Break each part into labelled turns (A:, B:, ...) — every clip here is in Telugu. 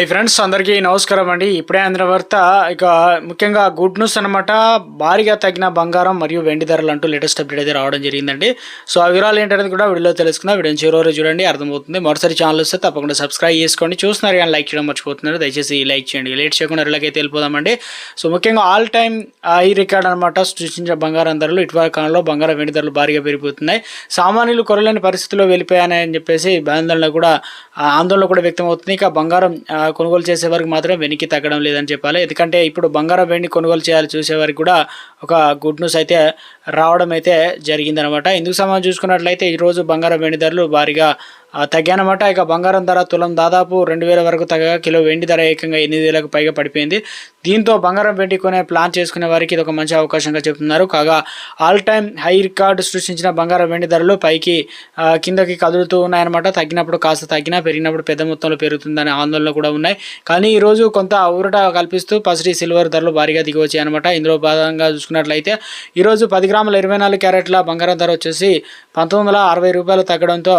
A: హై ఫ్రెండ్స్ అందరికీ నమస్కారం అండి. ఇప్పుడే అందిన వార్త ఇక ముఖ్యంగా గుడ్ న్యూస్ అనమాట భారీగా తగ్గిన బంగారం మరియు వెండి ధరలు అంటూ లేటెస్ట్ అప్డేట్ అయితే రావడం జరిగిందండి. సో ఆ వివరాలు ఏంటనేది కూడా వీడియోలో తెలుసుకుందాం. వీడియో చివరి వరకు చూడండి అర్థమవుతుంది. మరోసారి ఛానల్ వస్తే తప్పకుండా సబ్స్క్రైబ్ చేసుకోండి. చూస్తున్నారు కానీ లైక్ చేయడం మర్చిపోతున్నారు. దయచేసి లైక్ చేయండి. లేట్ చేయకుండా అయితే వెళ్ళిపోదామండి. సో ముఖ్యంగా ఆల్ టైమ్ ఈ రికార్డ్ అనమాట సృష్టించిన బంగారం ధరలు ఇటీవల కాలంలో బంగారం వెండి ధరలు భారీగా పెరిగిపోతున్నాయి. సామాన్యులు కొరలేని పరిస్థితుల్లో వెళ్ళిపోయాయని చెప్పేసి ఆందోళన కూడా ఆందోళన కూడా వ్యక్తం అవుతుంది ఇక బంగారం కొనుగోలు చేసే వారికి మాత్రం వెనక్కి తగ్గడం లేదని చెప్పాలి. ఎందుకంటే ఇప్పుడు బంగారం వెండి కొనుగోలు చేయాలి చూసే వారికి కూడా ఒక గుడ్ న్యూస్ అయితే రావడం అయితే జరిగిందనమాట. ఇందుకు సంబంధించి చూసుకున్నట్లయితే ఈరోజు బంగారం వెండి ధరలు భారీగా ఆ, తగ్గానమాట ఇక బంగారం ధర తులం దాదాపు రెండు వేల వరకు తగ్గగా కిలో వెండి ధర ఏకంగా ఎనిమిది వేలకు పైగా పడిపోయింది. దీంతో బంగారం వెండి కొనే ప్లాన్ చేసుకునే వారికి ఇది ఒక మంచి అవకాశంగా చెప్తున్నారు. కాగా ఆల్ టైమ్ హై రికార్డు సృష్టించిన బంగారం వెండి ధరలు పైకి కిందకి కదులుతూ ఉన్నాయన్నమాట. తగ్గినప్పుడు కాస్త తగ్గినా పెరిగినప్పుడు పెద్ద మొత్తంలో పెరుగుతుందనే ఆందోళన కూడా ఉన్నాయి. కానీ ఈరోజు కొంత ఊరట కల్పిస్తూ పసిడి సిల్వర్ ధరలు భారీగా దిగి అనమాట ఇందులో భాగంగా చూసుకున్నట్లయితే ఈరోజు పది గ్రాముల ఇరవై నాలుగు క్యారెట్ల బంగారం ధర వచ్చేసి పంతొమ్మిది వందల అరవై రూపాయలు తగ్గడంతో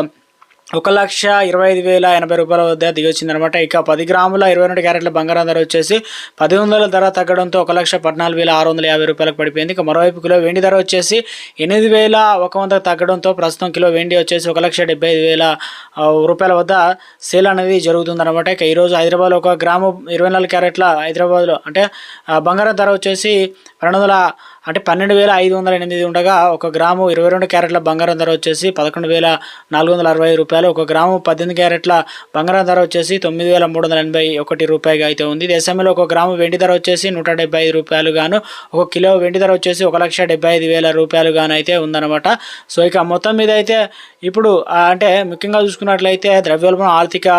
A: ఒక లక్ష ఇరవై ఐదు వేల ఎనభై రూపాయల వద్ద దిగొచ్చిందనమాట. ఇక పది గ్రాముల ఇరవై రెండు క్యారెట్ల బంగారం ధర వచ్చేసి పది వందల ధర తగ్గడంతో ఒక లక్ష పద్నాలుగు వేల ఆరు వందల యాభై రూపాయలకు పడిపోయింది. ఇక మరోవైపు కిలో వెండి ధర వచ్చేసి ఎనిమిది వేల ఒక వంద తగ్గడంతో ప్రస్తుతం కిలో వెండి వచ్చేసి ఒక లక్ష డెబ్బై ఐదు వేల రూపాయల వద్ద సేల్ అనేది జరుగుతుందన్నమాట ఇక ఈరోజు హైదరాబాద్లో ఒక గ్రాము ఇరవై నాలుగు క్యారెట్ల హైదరాబాద్లో అంటే బంగారం ధర వచ్చేసి రెండు వందల అంటే పన్నెండు వేల ఐదు వందల ఎనిమిది ఉండగా ఒక గ్రాము ఇరవై రెండు క్యారెట్ల బంగారం ధర వచ్చేసి పదకొండు వేల నాలుగు వందల అరవై రూపాయలు. ఒక గ్రాము పద్దెనిమిది క్యారెట్ల బంగారం ధర వచ్చేసి తొమ్మిది వేల మూడు వందల ఎనభై ఒకటి రూపాయిగా అయితే ఉంది. దేశంలో ఒక గ్రాము వెండి ధర వచ్చేసి నూట డెబ్బై ఐదు రూపాయలు గాను ఒక కిలో వెండి ధర వచ్చేసి ఒక లక్ష డెబ్బై ఐదు వేల రూపాయలు గాను అయితే ఉందన్నమాట. సో ఇక మొత్తం మీద అయితే ఇప్పుడు అంటే ముఖ్యంగా చూసుకున్నట్లయితే ద్రవ్యోల్బణం ఆర్థిక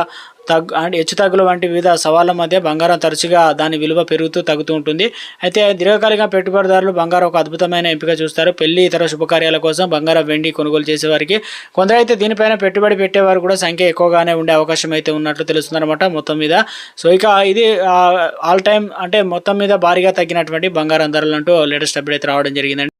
A: తగ్గు అంటే హెచ్చు తగ్గులు వంటి వివిధ సవాళ్ళ మధ్య బంగారం తరచుగా దాని విలువ పెరుగుతూ తగ్గుతూ ఉంటుంది. అయితే దీర్ఘకాలిక పెట్టుబడిదారులు బంగారం ఒక అద్భుతమైన ఎంపిక చూస్తారు. పెళ్ళి ఇతర శుభకార్యాల కోసం బంగారం వెండి కొనుగోలు చేసేవారికి కొందరైతే దీనిపైన పెట్టుబడి పెట్టేవారు కూడా సంఖ్య ఎక్కువగానే ఉండే అవకాశం అయితే ఉన్నట్లు తెలుస్తుందన్నమాట మొత్తం మీద. సో ఇక ఇది ఆల్ టైమ్ అంటే మొత్తం మీద భారీగా తగ్గినటువంటి బంగారం ధరలు అంటూ లేటెస్ట్ అప్డేట్ అయితే రావడం జరిగిందండి.